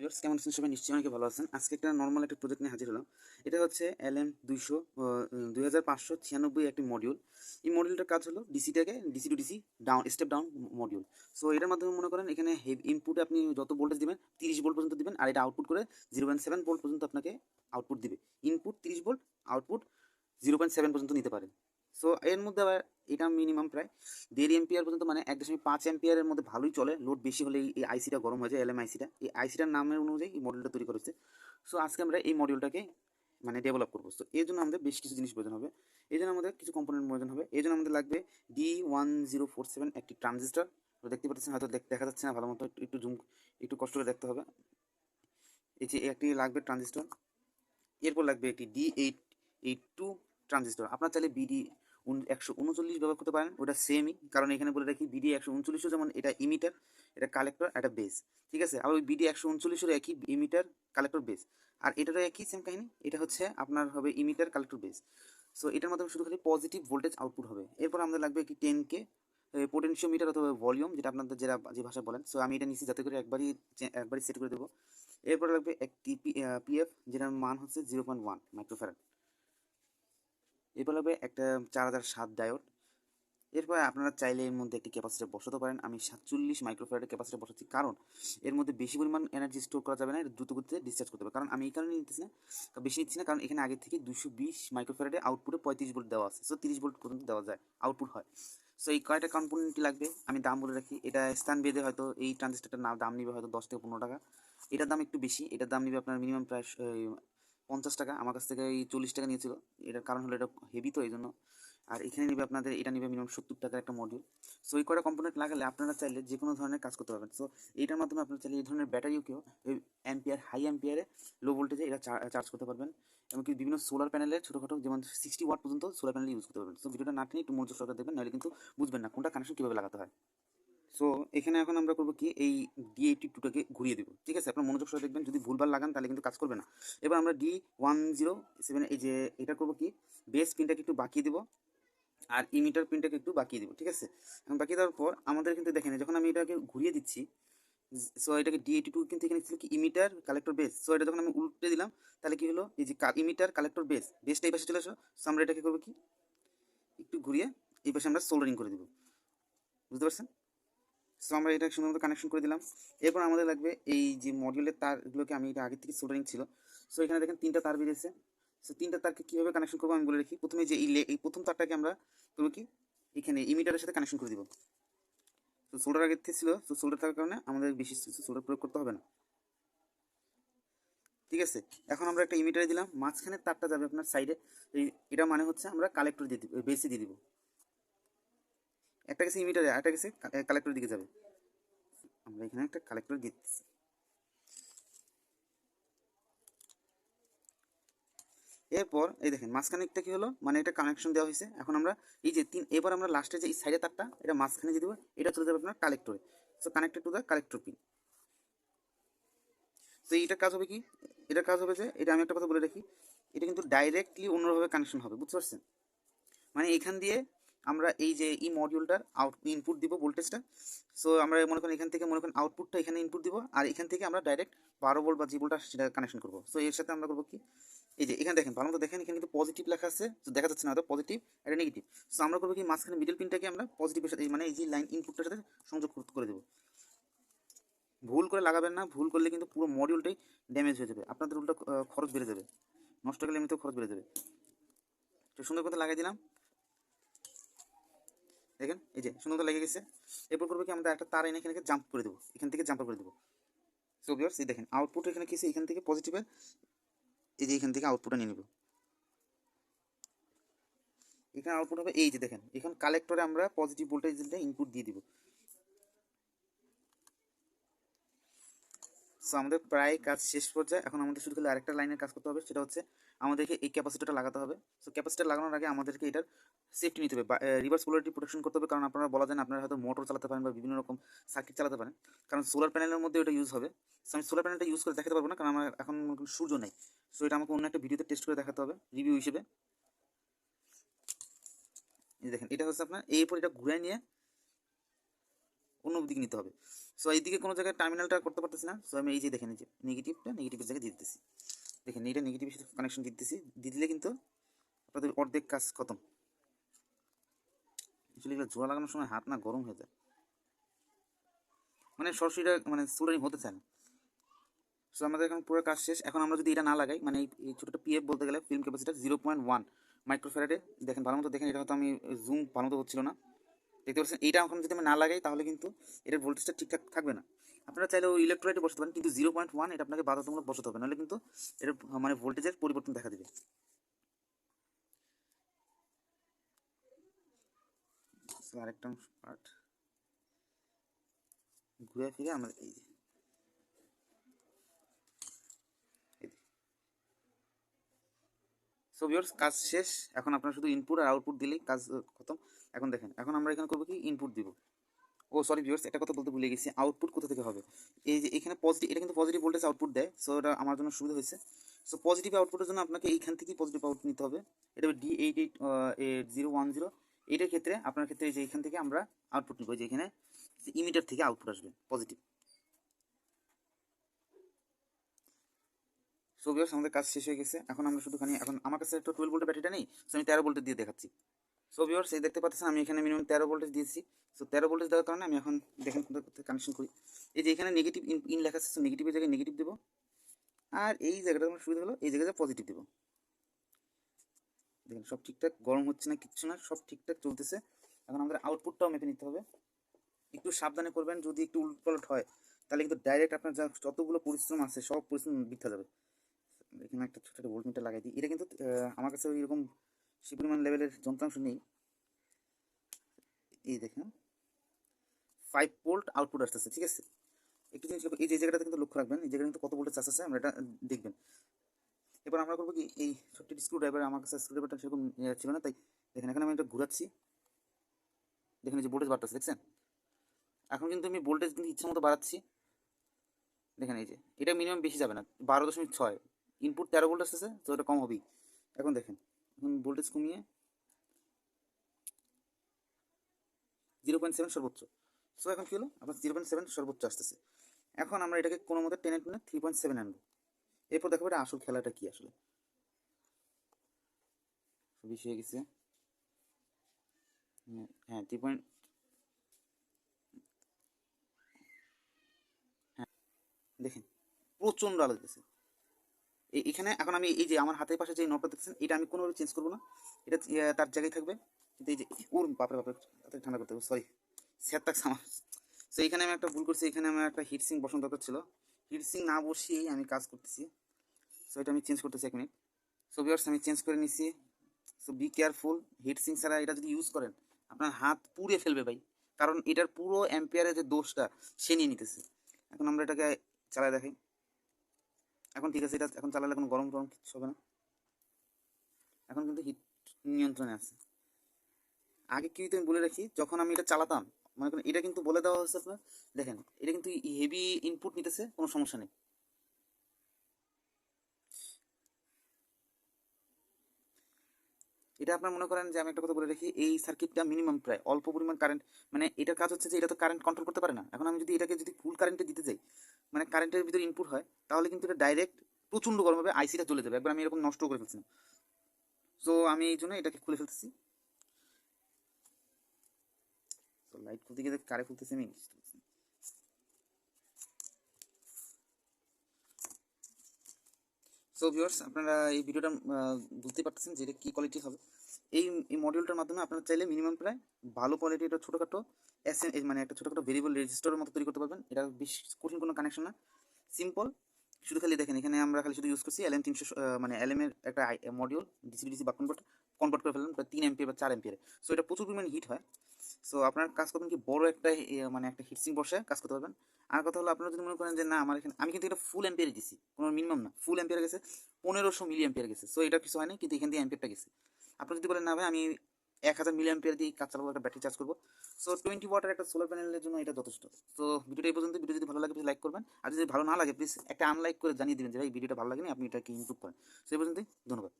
Viewers কেমন আছেন? সবাই নিশ্চয়ই অনেকে ভালো আছেন। আজকে একটা নর্মাল একটা প্রজেক্ট নিয়ে হাজির হলাম। এটা হচ্ছে এল এম দুইশো দুই হাজার পাঁচশো ছিয়ানব্বই একটি মডিউল এই মডিউলটার কাজ হলো ডিসিটাকে DC to DC down step down module so এটার মাধ্যমে মনে করেন এখানে হেভি ইনপুটে আপনি যত ভোল্টেজ দিবেন, তিরিশ ভোল্ট পর্যন্ত দিবেন, আর এটা আউটপুট করে জিরো পয়েন্ট সেভেন ভোল্ট পর্যন্ত আপনাকে আউটপুট দিবে। ইনপুট তিরিশ volt output zero point seven পর্যন্ত নিতে পারে। সো এর মধ্যে আবার এটা মিনিমাম প্রায়। দেড় এম্পিয়ার পর্যন্ত মানে এক দশমিক পাঁচ এম্পিয়ারের মধ্যে ভালোই চলে। লোড বেশি হলে এই আইসিটা গরম হয়ে যায় এলএম আইসিটা এই আইসিটার নামের অনুযায়ী এই মডেলটা তৈরি করেছে সো আজকে আমরা এই মডিউলটাকে মানে ডেভেলপ করব। তো এই জন্য আমাদের বেশ কিছু জিনিস প্রয়োজন হবে। এই জন্য আমাদের কিছু কম্পোনেন্ট প্রয়োজন হবে। এই জন্য আমাদের লাগবে D one zero four seven একটি ট্রানজিস্টার দেখতে পাচ্ছেন, হয়তো দেখ- যাচ্ছে না, ভালো মতো একটু- একটু জুম একটু কষ্ট করে দেখতে হবে। এই যে একটি লাগবে ট্রানজিস্টর এরপর লাগবে একটি D eight eight two transistor আপনার চাইলে বিডি একশো উনচল্লিশ ব্যবহার করতে পারেন, ওটা সেমই কারণ এখানে বলে রাখি বিডি একশো উনচল্লিশও যেমন এটা ইমিটার এটা কালেক্টর এটা বেস ঠিক আছে? আর ওই বিডি একশো উনচল্লিশের একই ইমিটার কালেক্টর বেস আর এটারও একই সেম কাহিনি, এটা হচ্ছে আপনার হবে ইমিটার কালেক্টর বেস সো এটার মাধ্যমে শুধু খালি পজিটিভ ভোল্টেজ আউটপুট হবে। এরপর আমাদের লাগবে একটি টেন কে পোটেনশিওমিটার অথবা ভলিউম যেটা আপনাদের যেটা যে ভাষা বলেন। সো আমি এটা নিচ্ছি যাতে করে একবারই একবারই সেট করে দেবো। এরপর লাগবে একটি পিএফ যেটার মান হচ্ছে জিরো পয়েন্ট ওয়ান মাইক্রোফ্যারাড এরপর লাগবে একটা চার হাজার সাত ডায়োড। এরপর আপনারা চাইলে এর মধ্যে একটি ক্যাপাসিটি বসাতে পারেন। আমি সাতচল্লিশ মাইক্রোফ্যারাডের ক্যাপাসিটি বসাচ্ছি। কারণ এর মধ্যে বেশি পরিমাণ এনার্জি স্টোর করা যাবে না, এটা দ্রুত গতিতে ডিসচার্জ করতে হবে। কারণ আমি এই কারণে নিতেছি না বেশি নিচ্ছি না, কারণ এখানে আগে থেকে দুশো বিশ মাইক্রোফ্যারাডে আউটপুটে পঁয়ত্রিশ ভোল্ট দেওয়া আছে। সো তিরিশ ভোল্ট পর্যন্ত দেওয়া যায় আউটপুট হয়। সো এই কয়টা কম্পোনেন্টই লাগবে, আমি দাম বলে রাখি। এটা স্থান বেঁধে হয়তো এই ট্রানজিস্টারটার দাম নিবে হয়তো দশ থেকে পনেরো টাকা। এটার দাম একটু বেশি, এটার দাম নিবে আপনার মিনিমাম প্রায় পঞ্চাশ টাকা, আমার কাছ থেকে এই চল্লিশ টাকা নিয়েছিল। এটার কারণ হলো এটা হেভি তো এই জন্য আর এখানে নেবে আপনাদের, এটা নিবে মিনিমাম সত্তর টাকার একটা মডিউল সো এই কটা কম্পোনেন্ট লাগালে আপনারা চাইলে যে কোনো ধরনের কাজ করতে পারবেন। সো এইটার মাধ্যমে আপনারা চাইলে এই ধরনের ব্যাটারিও এই অ্যাম্পিয়ার হাই অ্যাম্পিয়ারে লো ভোল্টেজে এটা চার্জ করতে পারবেন। এমনকি বিভিন্ন সোলার প্যানেলে ছোটোখাটো, যেমন সিক্সটি ওয়াট পর্যন্ত সোলার প্যানেল ইউজ করতে পারবেন। সো ভিডিওটা না টেনে একটু মনোযোগ সহকারে দেখবেন, নাহলে কিন্তু বুঝবেন না কোনটা কানেকশন কীভাবে লাগাতে হয়। সো এখানে এখন আমরা করব কি? এই ডি এইটি টুটাকে ঘুরিয়ে দেবো। ঠিক আছে? আপনার মনোযোগ সহ দেখবেন, যদি ভুলভাল লাগান তাহলে কিন্তু কাজ করবে না। এবার আমরা ডি ওয়ান জিরো সেভেন এই যে এটা করব কি? বেস পিনটাকে একটু বাকিয়ে দেবো আর ইমিটার পিনটাকে একটু বাকিয়ে দেবো। ঠিক আছে? বাকিয়ে দেওয়ার পর আমাদের কিন্তু দেখেন, যখন আমি এটাকে ঘুরিয়ে দিচ্ছি সো এটাকে ডি এইটি টু কিন্তু এখানে ছিল কি? ইমিটার কালেক্টর বেস সো এটা যখন আমি উল্টে দিলাম, তাহলে কি হলো? এই যে ইমিটার কালেক্টর বেস বেসটা এই পাশে চলে আসো সো আমরা এটাকে করব কি? একটু ঘুরিয়ে, এই পাশে আমরা সোল্ডারিং করে দেবো। বুঝতে পারছেন? সো আমরা এটা সুন্দর মতো কানেকশন করে দিলাম। এরপর আমাদের লাগবে এই যে মডিউলের তারগুলোকে আমি এটা আগে থেকে সোল্ডারিং ছিল। সো এখানে দেখেন তিনটা তার বেরিয়েছে। সো তিনটা তারকে কীভাবে কানেকশন করব আমি বলে রাখি। প্রথমে যে এই প্রথম তারটাকে আমরা করব কি? এখানে ইমিটারের সাথে কানেকশন করে দিব। তো সোল্ডার আগের থেকে ছিল। তো সোল্ডার থাকার কারণে আমাদের বেশি সোল্ডার প্রয়োগ করতে হবে না। ঠিক আছে? এখন আমরা একটা ইমিটারে দিলাম। মাঝখানে তারটা যাবে আপনার সাইডে এটা মানে হচ্ছে আমরা কালেক্টর দিয়ে দিব বেসে দিয়ে দিব। একটা গেছে ইমিটারে একটা গেছে কালেক্টরের দিকে যাবে। আমরা এখানে একটা কালেক্টর দিচ্ছি। এরপর এই দেখেন মাঝখানে একটা কি হলো? মানে এটা কানেকশন দেওয়া হয়েছে। এখন আমরা এই যে তিন এবার আমরা লাস্টে যে এই সাইডে তারটা, এটা মাঝখানে দিয়ে দেবো, এটা চলে যাবে আপনার কালেক্টরে so connected to the collector pin তো এইটার কাজ হবে কি? এটার কাজ হবে যে, এটা আমি একটা কথা বলে রাখি, এটা কিন্তু ডাইরেক্টলি অন্যভাবে কানেকশন হবে, বুঝতে পারছেন? মানে এখান দিয়ে আমরা এই যে এই মডিউলটার আউট ইনপুট দিব ভোল্টেজটা সো আমরা মনে করেন এখান থেকে, মনে করেন আউটপুটটা এখানে ইনপুট দিব, আর এখান থেকে আমরা ডাইরেক্ট বারো ভোল্ট বা জি ভোল্টটা সেটা কানেকশন করব। সো এর সাথে আমরা করব কি? এই যে, এখানে দেখেন, ভালো মতো দেখেন, এখানে কিন্তু পজিটিভ লেখা আছে। তো দেখা যাচ্ছে না হয়তো পজিটিভ এটা নেগেটিভ সো আমরা করব কি? মাঝখানে মিডল পিনটাকে আমরা পজিটিভের সাথে মানে এই যে লাইন ইনপুটটার সাথে সংযোগ করে দেবো। ভুল করে লাগাবেন না, ভুল করলে কিন্তু পুরো মডিউলটাই ড্যামেজ হয়ে যাবে। আপনাদের উল্টো খরচ বেড়ে যাবে। নষ্ট গেলে এমনিতেও খরচ বেড়ে যাবে। তো সুন্দর করে লাগিয়ে দিলাম। দেখেন, এই যে সুন্দর লেগে গেছে। এরপর করব কি, আমরা একটা তার এনে এখানে জাম্প করে দেবো। এখান থেকে জাম্প করে দেবো। সো ভিউয়ার্স এই দেখেন আউটপুট এখানে কিছু এখান থেকে পজিটিভের এই যে এখান থেকে আউটপুটটা নিয়ে নেব। এখানে আউটপুট হবে এই যে দেখেন, এখন কালেক্টরে আমরা পজিটিভ ভোল্টেজ দিলে ইনপুট দিয়ে দিব। সো আমাদের প্রায় কাজ শেষ পর্যায়ে এখন আমাদের শুধু আরেকটা লাইনের কাজ করতে হবে, সেটা হচ্ছে আমাদেরকে এই ক্যাপাসিটারটা লাগাতে হবে। সো ক্যাপাসিটার লাগানোর আগে আমাদেরকে এটার সেফটি নিতে হবে রিভার্স পোলারিটি প্রোটেকশন করতে হবে, কারণ আপনারা বলা যায় আপনারা হয়তো মোটর চালাতে পারেন বা বিভিন্ন রকম সার্কিট চালাতে পারেন। কারণ সোলার প্যানেলের মধ্যে ওটা ইউজ হবে। সো আমি সোলার প্যানেলটা ইউজ করে দেখাতে পারব না, কারণ আমার এখন সূর্য নেই। সো এটা আমাকে অন্য একটা ভিডিওতে টেস্ট করে দেখাতে হবে রিভিউ হিসেবে। দেখেন, এটা হচ্ছে আপনার, এরপর এটা ঘুরে নিয়ে অন্য দিকে নিতে হবে। সো এইদিকে কোনো জায়গায় টার্মিনালটা করতে পারতেছি না। সো আমি এই যে দেখে যে নেগেটিভটা নেগেটিভের জায়গায় দিতেছি। দেখেন এইটা নেগেটিভের সাথে কানেকশন দিতেছি। দিয়ে দিলে কিন্তু আপনাদের অর্ধেক কাজ খতম। অ্যাকচুয়ালি এগুলো জোড়া লাগানোর সময় হাত না গরম হয়ে যায়। মানে সরাসরিটা মানে সুরানি হতে চায় না। সো আমাদের এখন পুরো কাজ শেষ। এখন আমরা যদি এটা না লাগাই মানে এই- ছোটোটা পিএফ বলতে গেলে film capacitor zero point one মাইক্রোফেরাডে দেখেন ভালো মতো দেখেন, এটা হয়তো আমি জুম ভালো মতো হচ্ছিল না। দেখতে পাচ্ছেন, এইটা এখন যদি আমি না লাগাই, তাহলে কিন্তু এটার ভোল্টেজটা ঠিকঠাক থাকবে না। আপনারা চাইলে ওই ইলেকট্রোলাইটে বসাতে পারেন, কিন্তু জিরো পয়েন্ট ওয়ান এটা আপনাকে বাধ্যতামূলক বসাতে হবে, নাহলে কিন্তু এর মানে ভোল্টেজের পরিবর্তন দেখা দেবে। আরেকটা পার্ট ঘুরে ফিরে আমাদের এই সো ভিউয়ার্স কাজ শেষ। এখন আপনারা শুধু ইনপুট আর আউটপুট দিলেই কাজ খতম। এখন দেখেন, এখন আমরা এখানে করব কি? ইনপুট দিব। ও সরি ভিউয়ার্স একটা কথা বলতে ভুলে গেছি। আউটপুট কোথা থেকে হবে? এই যে এখানে পজিটিভ এটা কিন্তু পজিটিভ ভোল্টেজ আউটপুট দেয়। সো এটা আমার জন্য সুবিধা হয়েছে। সো পজিটিভ আউটপুটের জন্য আপনাকে এইখান থেকেই পজিটিভ আউটপুট নিতে হবে। এটা D eight eight eight zero one zero এইটার ক্ষেত্রে, আপনার ক্ষেত্রে যে এখান থেকে আমরা আউটপুট নিব, যে এখানে ইমিটার থেকে আউটপুট আসবে পজিটিভ সো ভিউয়ার্স আমাদের কাজ শেষ হয়ে গেছে। এখন আমরা শুধুখানি, এখন আমার কাছে একটা টুয়েলভ ভোল্টের ব্যাটারিটা নেই সো আমি তেরো ভোল্টেজ দিয়ে দেখাচ্ছি। সো ভিউয়ার্স এই দেখতে পাচ্ছেন, আমি এখানে মিনিমাম তেরো ভোল্টেজ দিয়েছি। সো তেরো ভোল্টেজ দেওয়ার কারণে আমি এখন দেখেন কানেকশন করি। এই যে এখানে নেগেটিভ ইন ইন লেখা আছে সো নেগেটিভের জায়গায় নেগেটিভ দেবো। আর এই জায়গাটা আমার সুবিধা হলো, এই জায়গায় পজিটিভ দেবো। দেখেন, সব ঠিকঠাক, গরম হচ্ছে না, কিচ্ছু না, সব ঠিকঠাক চলতেছে। এখন আমাদের আউটপুটটাও মেপে নিতে হবে। একটু সাবধানে করবেন, যদি একটু উলটপালট হয়, তাহলে কিন্তু ডাইরেক্ট আপনার যা, যতগুলো পরিশ্রম আছে, সব পরিশ্রম বৃথা যাবে। এখানে একটা ছোটো একটা ভোল্টমিটার লাগাই দিই। এটা কিন্তু আমার কাছে এরকম সে পরিমাণ লেভেলের যন্ত্রাংশ নেই। এই দেখেন। ফাইভ ভোল্ট আউটপুট আসতেছে, ঠিক আছে? একটু জিনিস এই যে জায়গাটাতে কিন্তু লক্ষ্য রাখবেন, এই জায়গাটা কিন্তু কত ভোল্টেজ আছে আমরা এটা দেখবেন। এবার আমরা করব কি, এই ছোট্ট স্ক্রু ড্রাইভার আমার কাছে স্ক্রু ড্রাইভারটা সেরকম ছিল না, তাই দেখেন, এখানে আমি এটা ঘুরাচ্ছি। দেখেন এই যে ভোল্টেজ বাড়তেছে, দেখছেন? এখন কিন্তু আমি ভোল্টেজ কিন্তু ইচ্ছা মতো বাড়াচ্ছি। দেখেন এই যে, এটা মিনিমাম বেশি যাবে না, বারো দশমিক ছয়। ইনপুট তেরো ভোল্ট আসতেছে তো এটা কম হবেই। এখন দেখেন এখন ভোল্টেজ কমিয়ে জিরো পয়েন্ট সেভেন সর্বোচ্চ। সো এখন কী হলো? আপনার জিরো পয়েন্ট সেভেন সর্বোচ্চ আসতেছে। এখন আমরা এটাকে কোনো মতো টেনে টেনে থ্রি পয়েন্ট সেভেন আনব। এরপর দেখাবো এটা আসল খেলাটা কি আসলে। বেশি হয়ে গেছে। হ্যাঁ, থ্রি পয়েন্ট হ্যাঁ দেখেন প্রচণ্ড আলো দিতেছে। এখানে এখন আমি এই যে আমার হাতের পাশে যে নবটা দেখছেন এটা আমি কোনোভাবে চেঞ্জ করব না। এটা তার জায়গায় থাকবে। কিন্তু এই যে ওর বাপরে বাপরে ঠান্ডা করতে হবে সরি স্যার থাকছে আমার সো এখানে আমি একটা ভুল করছি, এখানে আমার একটা হিট সিং বসানো দরকার ছিল। হিট সিং না বসিয়েই আমি কাজ করতেছি। সো এটা আমি চেঞ্জ করতেছি এক মিনিট সো ভিউয়ার্স আমি চেঞ্জ করে নিছি। So be careful heat sink ছাড়া এটা যদি ইউজ করেন, আপনার হাত পুড়ে ফেলবে ভাই। কারণ এটার পুরো অ্যাম্পিয়ারের যে দোষটা সে নিয়ে নিতেছে। এখন আমরা এটাকে চালায় দেখাই। এখন ঠিক আছে, এটা এখন চালালে এখন গরম গরম কিছু হবে না। এখন কিন্তু হিট নিয়ন্ত্রণে আছে। আগে কি তুমি আমি বলে রাখি, যখন আমি এটা চালাতাম মানে এটা কিন্তু বলে দেওয়া হয়েছে আপনার, দেখেন, এটা কিন্তু হেভি ইনপুট নিতেছে, কোনো সমস্যা নেই। এটা আপনার মনে করেন যে আমি একটা কথা বলে রাখি, এই সার্কিটটা মিনিমাম প্রায়। অল্প পরিমাণ কারেন্ট মানে এটার কাজ হচ্ছে যে এটা তো কারেন্ট কন্ট্রোল করতে পারে না। এখন আমি যদি এটাকে যদি ফুল কারেন্টে দিতে যাই মানে কারেন্টের ভিতরে ইনপুট হয়, তাহলে কিন্তু এটা ডাইরেক্ট প্রচণ্ড গরম হবে আইসিটা চলে যাবে। একবার আমি এরকম নষ্ট করে ফেলছিলাম। সো আমি এই জন্য এটাকে খুলে ফেলতেছি। তো লাইট খুলতে গিয়ে কারে খুলতেছি আমি বুঝতে পারছি না। সো ভিউয়ার্স আপনারা এই ভিডিওটা বুঝতে পারতেছেন যে এটা কী কোয়ালিটি হবে। এই এই মডিউলটার মাধ্যমে আপনারা চাইলে মিনিমাম প্রায় ভালো কোয়ালিটি একটা ছোটোখাটো এস মানে একটা ছোটোখাটো ভেরিয়েবল রেজিস্টারের মতো তৈরি করতে পারবেন। এটা বেশ কঠিন কোনো কানেকশন না। সিম্পল শুধু খালি দেখেন, এখানে আমরা খালি শুধু ইউজ করছি এলএম তিনশো মানে এলএমের একটা মডিউল ডিসি ডিসি বা কনভার্ট করে ফেললেন তিন এমপিয়ার বা চার এমপিয়ার সো এটা প্রচুর পরিমাণে হিট হয়। সো আপনার কাজ করবেন কি বড় একটা মানে একটা হিটসিং বসে কাজ করতে পারবেন। আর কথা হলো, আপনারা যদি মনে করেন যে না, আমার এখানে, আমি কিন্তু এটা ফুল এম্পিয়ার দিছি, কোনো মিনিমাম না। ফুল এম্পিয়ার গেছে, পনেরোশো মিলি এম্পিয়ার গেছে। সো এটা কিছু হয়নি, কিন্তু এখান দিয়ে এম্পিয়ারটা গেছে। আপনি যদি বলেন, না ভাই, আমি এক হাজার মিলি এম্পিয়ার দিয়ে কাজ চালাবো, একটা ব্যাটারি চার্জ করব। সো টোয়েন্টি ওয়াটার একটা সোলার প্যানেলের জন্য এটা যথেষ্ট। তো ভিডিওটা এই পর্যন্ত ভিডিও যদি ভালো লাগে প্লিজ লাইক করবেন। আর যদি ভালো না লাগে প্লিজ একটা আনলাইক করে জানিয়ে দিবেন যে, ভাই ভিডিওটা ভালো লাগেনি, আপনি এটাকে ইমপ্রুভ করেন। সেই পর্যন্তই। ধন্যবাদ।